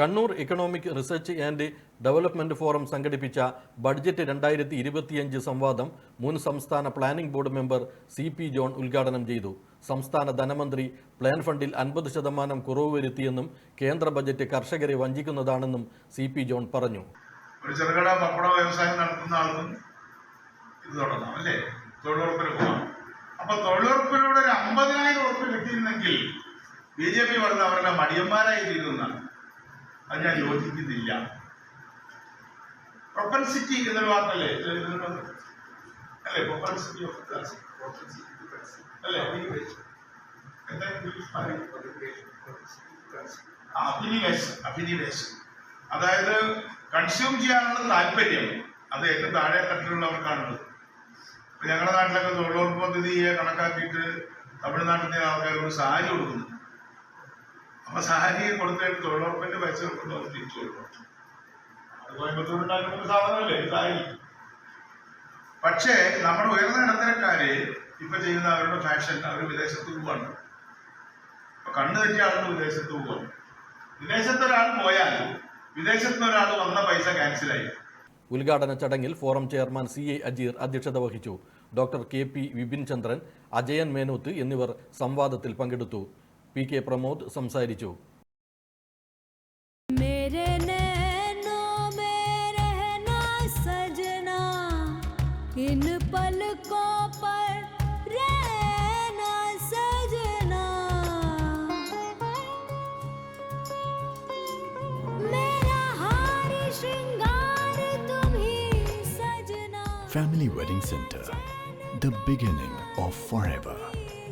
Kannur economic research and development forum സംഘടിപ്പിച്ച budget രണ്ടായിരത്തി ഇരുപത്തിയഞ്ച് സംവാദം മുൻ സംസ്ഥാന planning board member C P John ഉദ്ഘാടനം ചെയ്തു. സംസ്ഥാന ധനമന്ത്രി പ്ലാൻ ഫണ്ടിൽ അൻപത് ശതമാനം കുറവ് വരുത്തിയെന്നും കേന്ദ്ര ബജറ്റ് കർഷകരെ വഞ്ചിക്കുന്നതാണെന്നും സി പി ജോൺ പറഞ്ഞു. ഒരു ചെറുകിട പപ്പട വ്യവസായം നടത്തുന്ന ആൾക്കും ഇത് തുടങ്ങാം അല്ലേ? തൊഴിലുറപ്പിന് പോകാം അപ്പൊ തൊഴിലുറപ്പിലൂടെ ഒരു അമ്പതിനായിരം ഉറപ്പ് കിട്ടിയിരുന്നെങ്കിൽ ബി ജെ പി പറഞ്ഞ അവരുടെ മടിയന്മാരായി തീരുന്നതാണ് അത് ഞാൻ യോജിക്കുന്നില്ല. പ്രൊപ്പൻസിറ്റി എന്നൊരു വാർത്തല്ലേ? അല്ലേ? അഭിനിവേശം അഭിനിവേശം. അതായത് കൺസ്യൂം ചെയ്യാനുള്ള താല്പര്യം. അത് ഏറ്റവും താഴെ തട്ടിലുള്ളവർക്കാണുള്ളത്. ഞങ്ങളുടെ നാട്ടിലൊക്കെ തൊഴിലുറപ്പ് പദ്ധതിയെ കണക്കാക്കിയിട്ട് തമിഴ്നാട്ടിൽ നിന്ന് ഒരു സാരി കൊടുക്കുന്നു. അപ്പൊ സാരി കൊടുത്തിട്ട് തൊഴിലുറപ്പിന്റെ പൈസ അവർ തിരിച്ചു കൊടുക്കും അത് സാധനമല്ലേ? സാരി. പക്ഷേ നമ്മുടെ ഉയർന്ന ഇടത്തരക്കാര് ഇപ്പൊ ചെയ്യുന്ന അവരുടെ ഫാഷൻ അവർ വിദേശത്ത് പോവാണ്. അപ്പൊ കണ്ണു തെറ്റിയ ആളുകൾ വിദേശത്ത് പോവാണ്. വിദേശത്ത് ഒരാൾ പോയാൽ വിദേശത്ത് ഒരാൾ വന്ന പൈസ ക്യാൻസലായി ഉദ്ഘാടന ചടങ്ങിൽ forum chairman C A Ajeer അധ്യക്ഷത വഹിച്ചു. Doctor K P Vipin Chandran Ajayan Menoth എന്നിവർ സംവാദത്തിൽ പങ്കെടുത്തു. പി കെ പ്രമോദ് സംസാരിച്ചു मेरे नैनों में रहना सजना इन पलकों पर रहना सजना मेरा हार श्रृंगार तुम ही सजना Family Wedding Center, the beginning of forever.